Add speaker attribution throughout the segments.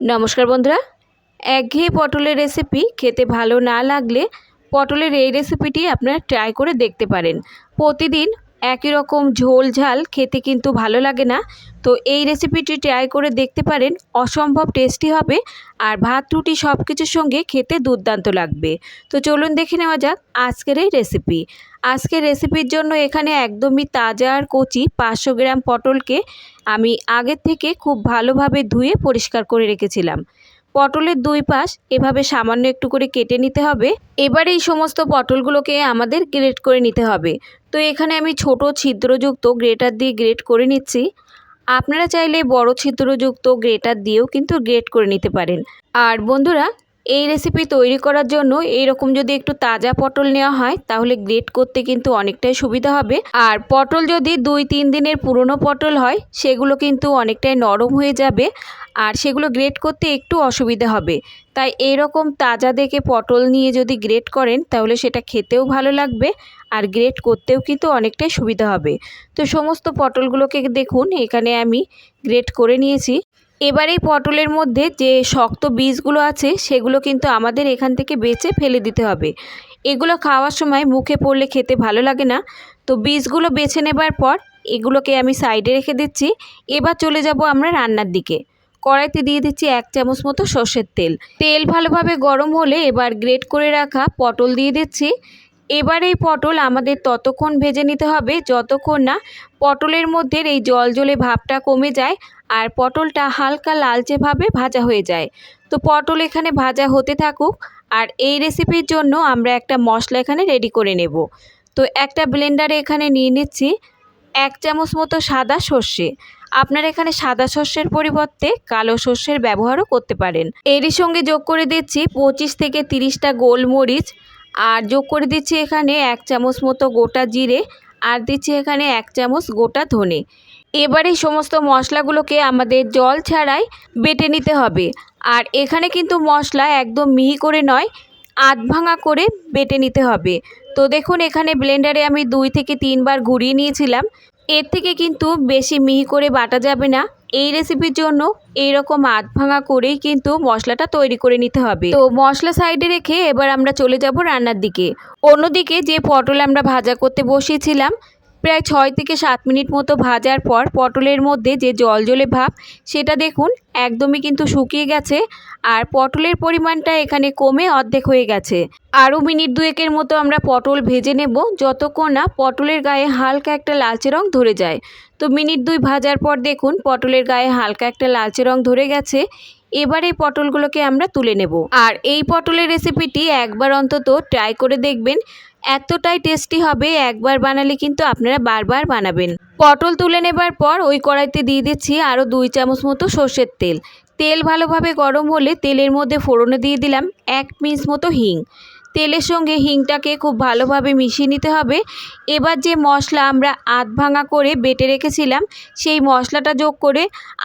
Speaker 1: নমস্কার বন্ধুরা। একঘেয়ে পটলের রেসিপি খেতে ভালো না লাগলে পটলের এই রেসিপিটি আপনারা ট্রাই করে দেখতে পারেন। প্রতিদিন একই রকম ঝোল ঝাল খেতে কিন্তু ভালো লাগে না। তো এই রেসিপিটি ট্রাই করে দেখতে পারেন, অসম্ভব টেস্টি হবে আর ভাত, রুটি সব কিছুর সঙ্গে খেতে দুর্দান্ত লাগবে। তো চলুন দেখে নেওয়া যাক আজকের এই রেসিপি আজকের রেসিপির জন্য এখানে একদমই তাজা আর কচি পাঁচশো গ্রাম পটলকে আমি আগের থেকে খুব ভালোভাবে ধুয়ে পরিষ্কার করে রেখেছিলাম। পটলের দুই পাশ এভাবে সামান্য একটু করে কেটে নিতে হবে। এবার এই সমস্ত পটলগুলোকে আমাদের গ্রেট করে নিতে হবে। তো এখানে আমি ছোট ছিদ্রযুক্ত গ্রেটার দিয়ে গ্রেট করে নিচ্ছি। আপনারা চাইলে বড় ছিদ্রযুক্ত গ্রেটার দিয়েও কিন্তু গ্রেট করে নিতে পারেন। আর বন্ধুরা এই রেসিপি তৈরি করার জন্য এইরকম যদি একটু তাজা পটল নেওয়া হয়, তাহলে গ্রেট করতে কিন্তু অনেকটাই সুবিধা হবে। আর পটল যদি দুই তিন দিনের পুরনো পটল হয়, সেগুলো কিন্তু অনেকটাই নরম হয়ে যাবে আর সেগুলো গ্রেট করতে একটু অসুবিধা হবে। তাই এরকম তাজা দেখে পটল নিয়ে যদি গ্রেট করেন, তাহলে সেটা খেতেও ভালো লাগবে আর গ্রেট করতেও কিন্তু অনেকটাই সুবিধা হবে। তো সমস্ত পটলগুলোকে দেখুন, এখানে আমি গ্রেট করে নিয়েছি। এবার এই পটলের মধ্যে যে শক্ত বীজগুলো আছে, সেগুলো কিন্তু আমাদের এখান থেকে বেছে ফেলে দিতে হবে। এগুলো খাওয়ার সময় মুখে পড়লে খেতে ভালো লাগে না। তো বীজগুলো বেছে নেবার পর এগুলোকে আমি সাইডে রেখে দিচ্ছি। এবার চলে যাব আমরা রান্নার দিকে। কড়াইতে দিয়ে দিচ্ছি এক চামচ মতো সর্ষের তেল। তেল ভালোভাবে গরম হলে এবার গ্রেট করে রাখা পটল দিয়ে দিচ্ছি। এবার এই পটল আমাদের ততক্ষণ ভেজে নিতে হবে, যতক্ষণ না পটলের মধ্যে এই জল জলে ভাবটা কমে যায় আর পটলটা হালকা লালচেভাবে ভাজা হয়ে যায়। তো পটল এখানে ভাজা হতে থাকুক আর এই রেসিপির জন্য আমরা একটা মশলা এখানে রেডি করে নেব। তো একটা ব্লেন্ডারে এখানে নিয়ে নিচ্ছি এক চামচ মতো সাদা সর্ষে। আপনারা এখানে সাদা শস্যের পরিবর্তে কালো শস্যের ব্যবহারও করতে পারেন। এরই সঙ্গে যোগ করে দিচ্ছি পঁচিশ থেকে তিরিশটা গোলমরিচ আর যোগ করে দিচ্ছি এখানে এক চামচ মতো গোটা জিরে আর দিচ্ছি এখানে এক চামচ গোটা ধনে। এবারে সমস্ত মশলাগুলোকে আমাদের জল ছাড়াই বেটে নিতে হবে। আর এখানে কিন্তু মশলা একদম মিহি করে নয় আধ ভাঙা করে বেটে নিতে হবে। তো দেখুন, এখানে ব্লেন্ডারে আমি দুই থেকে তিনবার ঘুরিয়ে নিয়েছিলাম। এর থেকে কিন্তু বেশি মিহি করে বাটা যাবে না। এই রেসিপির জন্য এইরকম আধ ভাঙা করেই কিন্তু মশলাটা তৈরি করে নিতে হবে। তো মশলা সাইডে রেখে এবার আমরা চলে যাব রান্নার দিকে। অন্যদিকে যে পটল আমরা ভাজা করতে বসিয়েছিলাম প্রায় ছয় থেকে সাত মিনিট মতো ভাজার পর পটলের মধ্যে যে জল জলে ভাব, সেটা দেখুন একদমই কিন্তু শুকিয়ে গেছে আর পটলের পরিমাণটা এখানে কমে অর্ধেক হয়ে গেছে। আরও মিনিট দুয়েকের মতো আমরা পটল ভেজে নেব যতক্ষণ না পটলের গায়ে হালকা একটা লালচে রং ধরে যায়। তো মিনিট দুই ভাজার পর দেখুন পটলের গায়ে হালকা একটা লালচে রং ধরে গেছে। এবার এই পটলগুলোকে আমরা তুলে নেব। আর এই পটলের রেসিপিটি একবার অন্তত ট্রাই করে দেখবেন। এতটাই টেস্টি হবে, একবার বানালে কিন্তু আপনারা বারবার বানাবেন। পটল তুলে নেবার পর ওই কড়াইতে দিয়ে দিচ্ছি আরও দুই চামচ মতো সর্ষের তেল। তেল ভালোভাবে গরম হলে তেলের মধ্যে ফোড়নে দিয়ে দিলাম এক পিস মতো হিং। তেলের সঙ্গে হিংটাকে খুব ভালোভাবে মিশিয়ে নিতে হবে। এবার যে মশলা আমরা আধ ভাঙা করে বেটে রেখেছিলাম, সেই মশলাটা যোগ করে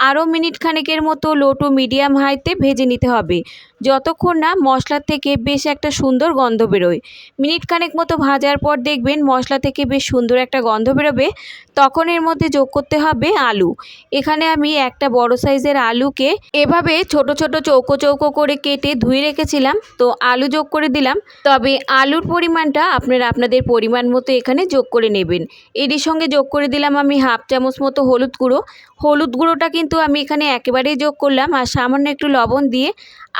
Speaker 1: আরও মিনিট খানেকের মতো লো টু মিডিয়াম হাইতে ভেজে নিতে হবে। যতক্ষণ না মশলার থেকে বেশ একটা সুন্দর গন্ধ বেরোয়। মিনিট খানেক মতো ভাজার পর দেখবেন মশলা থেকে বেশ সুন্দর একটা গন্ধ বেরোবে। তখন এর মধ্যে যোগ করতে হবে আলু। এখানে আমি একটা বড় সাইজের আলুকে এভাবে ছোট ছোট চৌকো চৌকো করে কেটে ধুয়ে রেখেছিলাম। তো আলু যোগ করে দিলাম। তবে আলুর পরিমাণটা আপনারা আপনাদের পরিমাণ মতো এখানে যোগ করে নেবেন। এরই সঙ্গে যোগ করে দিলাম আমি হাফ চামচ মতো হলুদ গুঁড়ো হলুদ গুঁড়োটা কিন্তু আমি এখানে একেবারেই যোগ করলাম আর সামান্য একটু লবণ দিয়ে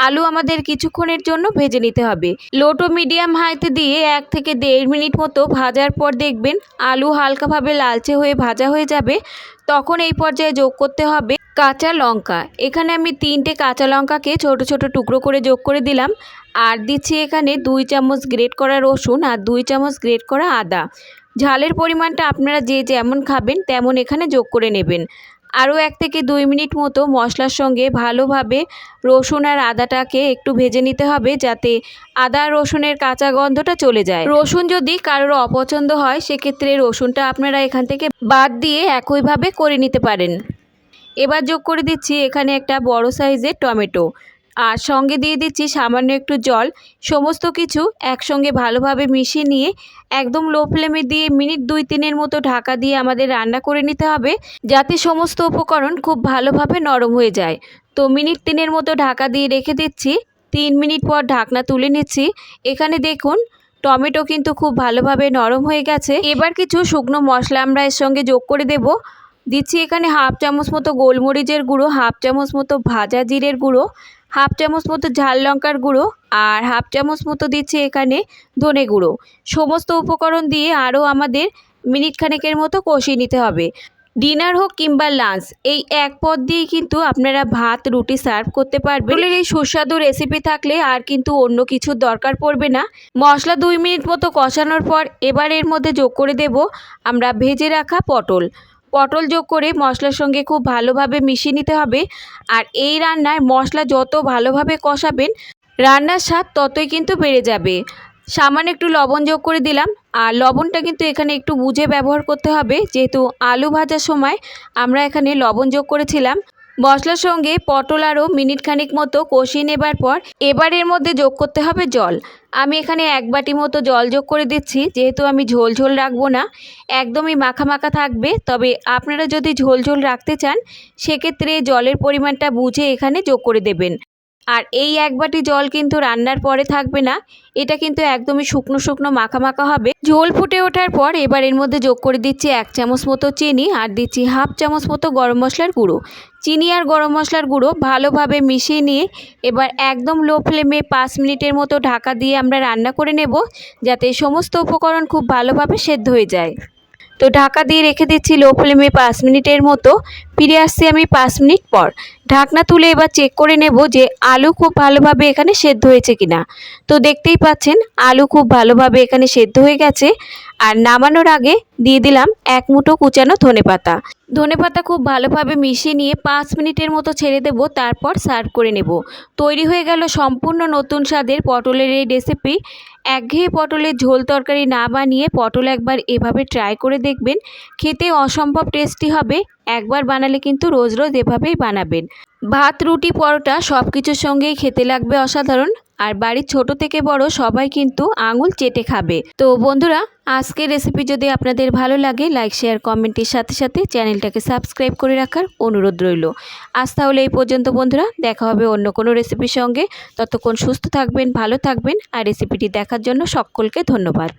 Speaker 1: আলু আমাদের কিছুক্ষণের জন্য ভেজে নিতে হবে। লো টু মিডিয়াম হাইতে দিয়ে এক থেকে দেড় মিনিট মতো ভাজার পর দেখবেন আলু হালকাভাবে লালচে হয়ে ভাজা হয়ে যাবে। তখন এই পর্যায়ে যোগ করতে হবে কাঁচা লঙ্কা। এখানে আমি তিনটে কাঁচা লঙ্কাকে ছোট ছোট টুকরো করে যোগ করে দিলাম। আর দিচ্ছি এখানে দুই চামচ গ্রেট করা রসুন আর দুই চামচ গ্রেট করা আদা। ঝালের পরিমাণটা আপনারা যে যেমন খাবেন তেমন এখানে যোগ করে নেবেন। আরও এক থেকে দুই মিনিট মতো মশলার সঙ্গে ভালোভাবে রসুন আর আদাটাকে একটু ভেজে নিতে হবে যাতে আদা রসুনের কাঁচা গন্ধটা চলে যায়। রসুন যদি কারোর অপছন্দ হয়, সেক্ষেত্রে রসুনটা আপনারা এখান থেকে বাদ দিয়ে একইভাবে করে নিতে পারেন। এবার যোগ করে দিচ্ছি এখানে একটা বড় সাইজের টমেটো। আর সঙ্গে দিয়ে দিচ্ছি সামান্য একটু জল। সমস্ত কিছু একসঙ্গে ভালোভাবে মিশিয়ে নিয়ে একদম লো ফ্লেমে দিয়ে মিনিট দুই তিনের মতো ঢাকা দিয়ে আমাদের রান্না করে নিতে হবে, যাতে সমস্ত উপকরণ খুব ভালোভাবে নরম হয়ে যায়। তো মিনিট তিনের মতো ঢাকা দিয়ে রেখে দিচ্ছি। তিন মিনিট পর ঢাকনা তুলে নিচ্ছি। এখানে দেখুন, টমেটো কিন্তু খুব ভালোভাবে নরম হয়ে গেছে। এবার কিছু শুকনো মশলা আমরা এর সঙ্গে যোগ করে দেব। দিচ্ছি এখানে হাফ চামচ মতো গোলমরিচের গুঁড়ো, হাফ চামচ মতো ভাজা জিরের গুঁড়ো হাফ চামচ মতো ঝাল লঙ্কার গুঁড়ো আর হাফ চামচ মতো দিচ্ছি এখানে ধনে গুঁড়ো। সমস্ত উপকরণ দিয়ে আরও আমাদের মিনিট খানেকের মতো কষিয়ে নিতে হবে। ডিনার হোক কিংবা লাঞ্চ, এই এক পদ দিয়েই কিন্তু আপনারা ভাত, রুটি সার্ভ করতে পারবেন। এই সুস্বাদু রেসিপি থাকলে আর কিন্তু অন্য কিছুর দরকার পড়বে না। মশলা দুই মিনিট মতো কষানোর পর এবার এর মধ্যে যোগ করে দেব আমরা ভেজে রাখা পটল। পটল যোগ করে মশলার সঙ্গে খুব ভালোভাবে মিশিয়ে নিতে হবে। আর এই রান্নায় মশলা যত ভালোভাবে কষাবেন, রান্নার স্বাদ ততই কিন্তু বেড়ে যাবে। সামান্য একটু লবণ যোগ করে দিলাম। আর লবণটা কিন্তু এখানে একটু বুঝে ব্যবহার করতে হবে। যেহেতু আলু ভাজার সময় আমরা এখানে লবণ যোগ করেছিলাম। মশলার সঙ্গে পটল আরও মিনিট খানিক মতো কষিয়ে নেবার পর এবার এর মধ্যে যোগ করতে হবে জল। আমি এখানে এক বাটি মতো জল যোগ করে দিচ্ছি, যেহেতু আমি ঝোল ঝোল রাখব না। একদমই মাখা মাখা থাকবে, তবে আপনারা যদি ঝোল ঝোল রাখতে চান, সেক্ষেত্রে জলের পরিমাণটা বুঝে এখানে যোগ করে দেবেন। আর এই এক বাটি জল কিন্তু রান্নার পরে থাকবে না, এটা কিন্তু একদমই শুকনো শুকনো মাখা মাখা হবে। ঝোল ফুটে ওঠার পর এবার এর মধ্যে যোগ করে দিচ্ছি এক চামচ মতো চিনি আর দিচ্ছি হাফ চামচ মতো গরম মশলার গুঁড়ো। চিনি আর গরম মশলার গুঁড়ো ভালোভাবে মিশিয়ে নিয়ে এবার একদম লো ফ্লেমে পাঁচ মিনিটের মতো ঢাকা দিয়ে আমরা রান্না করে নেব, যাতে সমস্ত উপকরণ খুব ভালোভাবে সেদ্ধ হয়ে যায়। তো ঢাকা দিয়ে রেখে দিচ্ছি লো ফ্লেমে পাঁচ মিনিটের মতো। ফিরে আসছি আমি পাঁচ মিনিট পর। ঢাকনা তুলে এবার চেক করে নেব যে আলু খুব ভালোভাবে এখানে সেদ্ধ হয়েছে কিনা। তো দেখতেই পাচ্ছেন, আলু খুব ভালোভাবে এখানে সেদ্ধ হয়ে গেছে। আর নামানোর আগে দিয়ে দিলাম এক মুঠো কুচানো ধনে পাতা। ধনে পাতা খুব ভালোভাবে মিশিয়ে নিয়ে পাঁচ মিনিটের মতো ছেড়ে দেব, তারপর সার্ভ করে নেব। তৈরি হয়ে গেল সম্পূর্ণ নতুন স্বাদের পটলের এই রেসিপি একঘেয়ে পটলের ঝোল তরকারি না বানিয়ে পটল একবার এভাবে ট্রাই করে দেখবেন। খেতে অসম্ভব টেস্টি হবে। একবার বানালে কিন্তু রোজ রোজ এভাবেই বানাবেন। ভাত, রুটি, পরোটা সব কিছুর সঙ্গেই খেতে লাগবে অসাধারণ। আর বাড়ির ছোট থেকে বড় সবাই কিন্তু আঙুল চেটে খাবে। তো বন্ধুরা, আজকের রেসিপি যদি আপনাদের ভালো লাগে লাইক শেয়ার কমেন্টের সাথে সাথে চ্যানেলটাকে সাবস্ক্রাইব করে রাখার অনুরোধ রইল। আজ তাহলে এই পর্যন্ত বন্ধুরা, দেখা হবে অন্য কোনো রেসিপির সঙ্গে। ততক্ষণ সুস্থ থাকবেন, ভালো থাকবেন। আর রেসিপিটি দেখার জন্য সকলকে ধন্যবাদ।